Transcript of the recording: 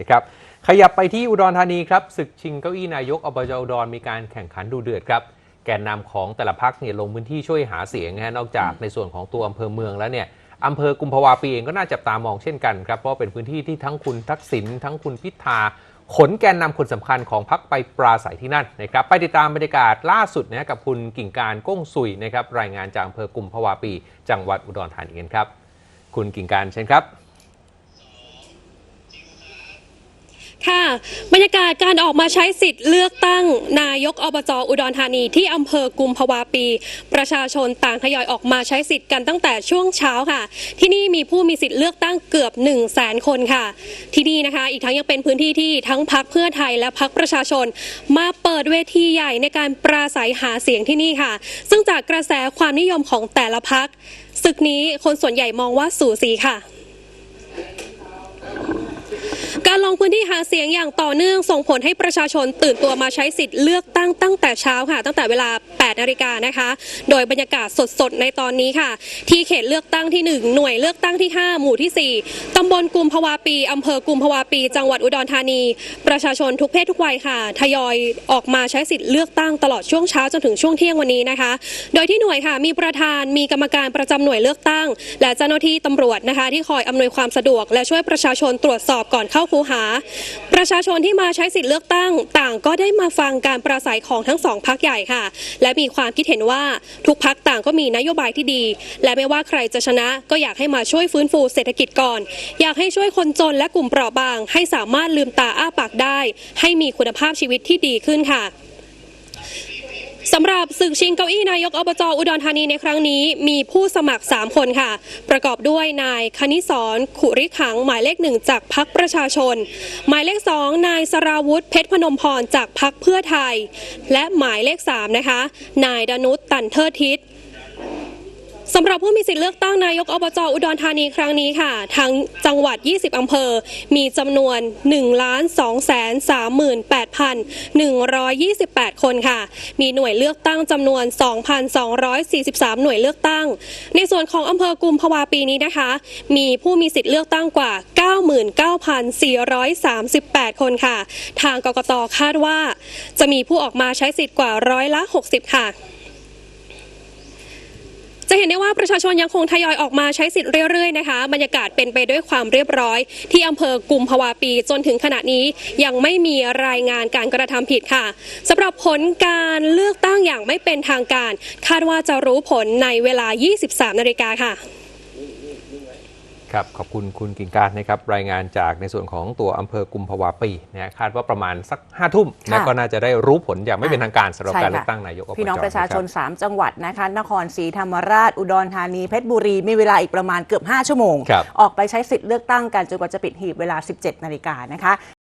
นะครับขยับไปที่อุดรธานีครับศึกชิงเก้าอี้นายกอบจอุดรมีการแข่งขันดูเดือดครับแกนนำของแต่ละพักเนี่ยลงพื้นที่ช่วยหาเสียงนะฮะนอกจากในส่วนของตัวอำเภอเมืองแล้วเนี่ยอำเภอกุมภาวาปีเองก็น่าจับตามองเช่นกันครับเพราะว่าเป็นพื้นที่ที่ทั้งคุณทักษิณทั้งคุณพิธาขนแกนนำคนสำคัญของพักไปปราศัยที่นั่นนะครับไปติดตามบรรยากาศล่าสุดนะกับคุณกิ่งการก้งสุยนะครับรายงานจากอำเภอกุมภาวาปี จังหวัดอุดรธานีกันครับ คุณกิ่งการเช่นครับ ค่ะ บรรยากาศการออกมาใช้สิทธิ์เลือกตั้ง นายกอบจอุดรธานีที่อำเภอกุมภาวาปี ประชาชนต่างทยอยออกมาใช้สิทธิ์กันตั้งแต่ช่วงเช้าค่ะ ที่นี่มีผู้มีสิทธิ์เลือกตั้งเกือบ1 0 0 0 0แสนคนค่ะ ที่นี่นะคะ อีกทั้งยังเป็นพื้นที่ที่ทั้งพักเพื่อไทยและพักประชาชน มาเปิดเวทีใหญ่ในการปราศัยหาเสียงที่นี่ค่ะ ซึ่งจากกระแสความนิยมของแต่ละพักศึกนี้คนส่วนใหญ่มองว่าสูสีค่ะ การลงพื้นที่หาเสียงอย่างต่อเนื่องส่งผลให้ประชาชนตื่นตัวมาใช้สิทธิ์เลือกตั้งตั้งแต่เช้าค่ะ ตั้งแต่เวลา 8 นาฬิกานะคะ โดยบรรยากาศสดๆ ในตอนนี้ค่ะ ที่เขตเลือกตั้งที่ 1 หน่วยเลือกตั้งที่ 5 หมู่ที่ 4ตำบลกุมภาวาปีอำเภอกุมภาวาปี จังหวัดอุดรธานี ประชาชนทุกเพศทุกวัยค่ะ ทยอยออกมาใช้สิทธิ์เลือกตั้งตลอดช่วงเช้าจนถึงช่วงเที่ยงวันนี้นะคะ โดยที่หน่วยค่ะ มีประธานมีกรรมการประจำหน่วยเลือกตั้ง และเจ้าหน้าที่ตำรวจนะคะ ที่คอยอำนวยความสะดวก และช่วยประชาชนตรวจสอบก่อนเข้าคููหา ประชาชนที่มาใช้สิทธิ์เลือกตั้ง ต่างก็ได้มาฟังการประสัยของทั้งสองพักใหญ่ค่ะ และมีความคิดเห็นว่าทุกพักต่างก็มีนโยบายที่ดี และไม่ว่าใครจะชนะก็อยากให้มาช่วยฟื้นฟูเศรษฐกิจก่อน อยากให้ช่วยคนจนและกลุ่มเปราะบาง ให้สามารถลืมตาอ้าปากได้ ให้มีคุณภาพชีวิตที่ดีขึ้นค่ะำหรับศึกชิงเก้าอี้นายกอบจอุดรธานีในครั้งนี้ มีผู้สมัคร 3 คนค่ะ ประกอบด้วยนายคณิศรขุริขังหมายเลขหนึ่งจากพักประชาชน หมายเลข 2 นายสราวุธเพชรพนมพรจากพักเพื่อไทย และหมายเลข3นะคะนายดนุษตันเทิดทิศ สำหรับผู้มีสิทธิเลือกตั้งนายกอบจอุดรธานีครั้งนี้ค่ะ ทั้งจังหวัด 20 อำเภอ มีจำนวน 1 2 3 8 1 28 คนค่ะ มีหน่วยเลือกตั้งจำนวน 2,243 หน่วยเลือกตั้ง ในส่วนของอำเภอกุมภาวาปีนี้นะคะ มีผู้มีสิทธิเลือกตั้งกว่า 99,438 คนค่ะ ทางกกตคาดว่า จะมีผู้ออกมาใช้สิทธิ์กว่าร้อยละ 60 ค่ะ จะเห็นได้ว่าประชาชนยังคงทยอยออกมาใช้สิทธิ์เรื่อยๆนะคะบรรยากาศเป็นไปด้วยความเรียบร้อย ที่อำเภอกุมภาวาปีจนถึงขณะนี้ยังไม่มีรายงานการกระทาผิดค่ะสำหรับผลการเลือกตั้งอย่างไม่เป็นทางการ คาดว่าจะรู้ผลในเวลา 23 นาฬิกาค่ะ ครับขอบคุณคุณกิ่งการนะครับรายงานจากในส่วนของตัวอำเภอกุมภาวาปีนะฮะคาดว่าประมาณสักห้าทุ่มนะค่ะก็น่าจะได้รู้ผลอย่างไม่เป็นทางการสำหรับใช่การค่ะเลือกตั้งนายกอบจพี่น้องประชาชนคบ3จังหวัดนะคะนครศรีธรรมราช อุดรธานีเพชรบุรี มีเวลาอีกประมาณเกือบ 5 ชั่วโมงครับออกไปใช้สิทธิ์เลือกตั้งกันจนกว่าจะปิดหีบเวลา 17 นาฬิกานะคะ